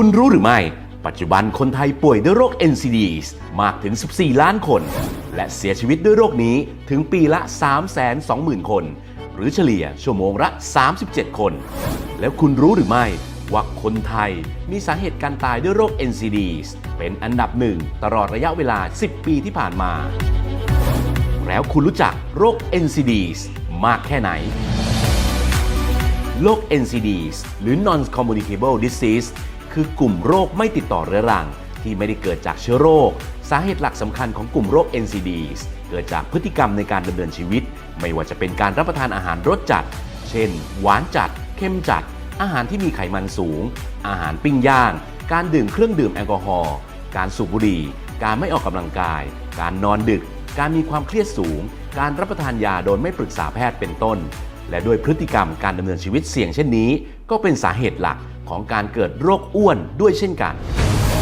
คุณรู้หรือไม่ ปัจจุบันคนไทยป่วยด้วยโรค NCDs มากถึง 14 ล้านคน และเสียชีวิตด้วยโรคนี้ถึงปีละ 320,000 คน หรือเฉลี่ยชั่วโมงละ 37 คน แล้วคุณรู้หรือไม่ว่าคนไทยมีสาเหตุการตายด้วยโรค NCDs เป็นอันดับหนึ่งตลอดระยะเวลา 10 ปีที่ผ่านมา แล้วคุณรู้จักโรค NCDs มากแค่ไหน โรค NCDs หรือ Non-Communicable Disease คือกลุ่มโรคไม่ติดต่อเรื้อรัง ที่ไม่ได้เกิดจากเชื้อโรค สาเหตุหลักสำคัญของกลุ่มโรค NCDs เกิดจากพฤติกรรมในการดำเนินชีวิต ไม่ว่าจะเป็นการรับประทานอาหารรสจัด เช่น หวานจัด เข้มจัด อาหารที่มีไขมันสูง อาหารปิ้งย่าง การดื่มเครื่องดื่มแอลกอฮอล์ การสูบบุหรี่ การไม่ออกกำลังกาย การนอนดึก การมีความเครียดสูง การรับประทานยาโดยไม่ปรึกษาแพทย์เป็นต้น และด้วยพฤติกรรมการดำเนินชีวิตเสี่ยงเช่นนี้ ก็เป็นสาเหตุหลัก ของการเกิดโรคอ้วนด้วยเช่นกัน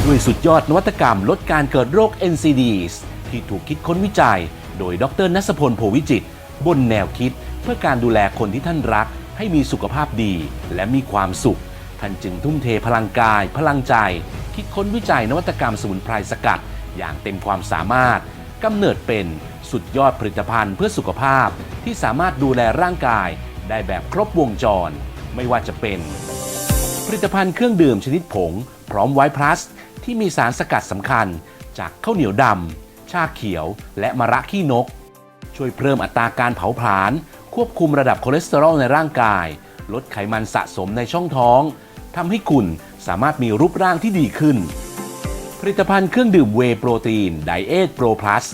ด้วยสุดยอดนวัตกรรมลดการเกิดโรค NCDs ที่ถูกคิดค้นวิจัย โดยดรนัสพลโพวิจิต บนแนวคิด เพื่อการดูแลคนที่ท่านรัก ให้มีสุขภาพดี และมีความสุข ท่านจึงทุ่มเทพลังกาย พลังใจ คิดค้นวิจัยนวัตกรรมสมุนไพรสกัด อย่างเต็มความสามารถกำเนิดเป็นสุดยอดผลิตภัณฑ์เพื่อสุขภาพที่สามารถดูแลร่างกายได้แบบครบวงจร ไม่ว่าจะเป็น ลิตภัณฑ์เครื่องดื่มชนิดผง พร้อมไวท์พลัส ที่มีสารสกัดสำคัญ จากข้าวเหนียวดำ ชาเขียว และมะระขี้นก ช่วยเพิ่มอัตราการเผาผลาญ ควบคุมระดับคอเลสเตอรอลในร่างกาย ลดไขมันสะสมในช่องท้องทำให้คุณสามารถมีรูปร่างที่ดีขึ้น ผลิตภัณฑ์เครื่องดื่มเวโปรตีนไดเอทโปรพลัส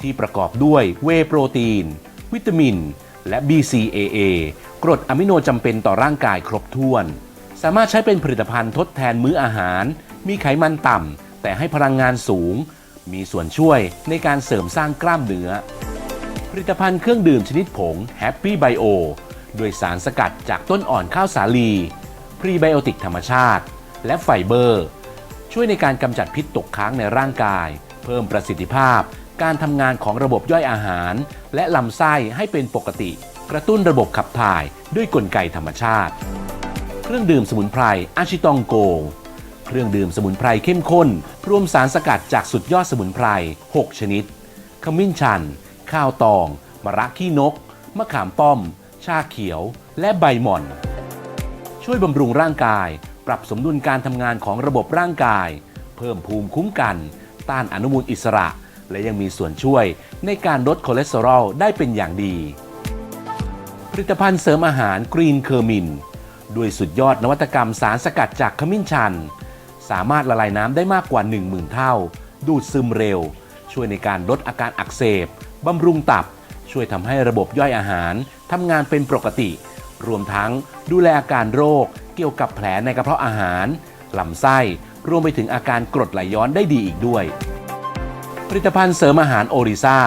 ที่ประกอบด้วยเวโปรตีน วิตามิน และ BCAA กรดอะมิโนจำเป็นต่อร่างกายครบถ้วน สามารถใช้เป็นผลิตภัณฑ์ทดแทนมื้ออาหาร มีไขมันต่ำ แต่ให้พลังงานสูง มีส่วนช่วยในการเสริมสร้างกล้ามเนื้อ ผลิตภัณฑ์เครื่องดื่มชนิดผง Happy Bio ด้วยสารสกัดจากต้นอ่อนข้าวสาลี พรีไบโอติกธรรมชาติ และไฟเบอร์ ช่วยในการกำจัดพิษตกค้างในร่างกาย เพิ่มประสิทธิภาพ การทำงานของระบบย่อยอาหาร และลำไส้ให้เป็นปกติ กระตุ้นระบบขับถ่ายด้วยกลไกธรรมชาติ เครื่องดื่มสมุนไพรอาชิตองโก เครื่องดื่มสมุนไพรเข้มข้น รวมสารสกัดจากสุดยอดสมุนไพร 6 ชนิด ขมิ้นชัน ข้าวตอง มะระขี้นก มะขามป้อม ชาเขียว และใบหม่อน ช่วยบำรุงร่างกาย ปรับสมดุลการทำงานของระบบร่างกาย เพิ่มภูมิคุ้มกัน ต้านอนุมูลอิสระ และยังมีส่วนช่วยในการลดคอเลสเตอรอลได้เป็นอย่างดี ผลิตภัณฑ์เสริมอาหารกรีนเคอร์มิน ด้วยสุดยอดนวัตกรรมสารสกัดจากขมิ้นชัน สามารถละลายน้ำได้มากกว่า 10,000 เท่า ดูดซึมเร็ว ช่วยในการลดอาการอักเสบบำรุงตับ ช่วยทำให้ระบบย่อยอาหารทำงานเป็นปกติ รวมทั้งดูแลอาการโรคเกี่ยวกับแผลในกระเพาะอาหารลำไส้รวมไปถึงอาการกรดไหลย้อนได้ดีอีกด้วย ผลิตภัณฑ์เสริมอาหารโอริซา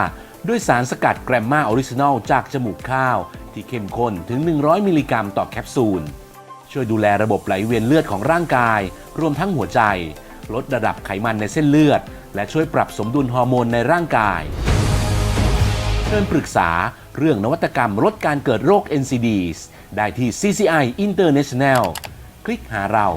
ด้วยสารสกัดแกรมมาออริจินอลจากจมูกข้าว ที่เข้มข้นถึง 100 มิลลิกรัมต่อแคปซูล ช่วยดูแลระบบไหลเวียนเลือดของร่างกาย รวมทั้งหัวใจ ลดระดับไขมันในเส้นเลือด และช่วยปรับสมดุลฮอร์โมนในร่างกาย เชิญปรึกษาเรื่องนวัตกรรมลดการเกิดโรค NCDs ได้ที่ CCI International คลิกหาเรา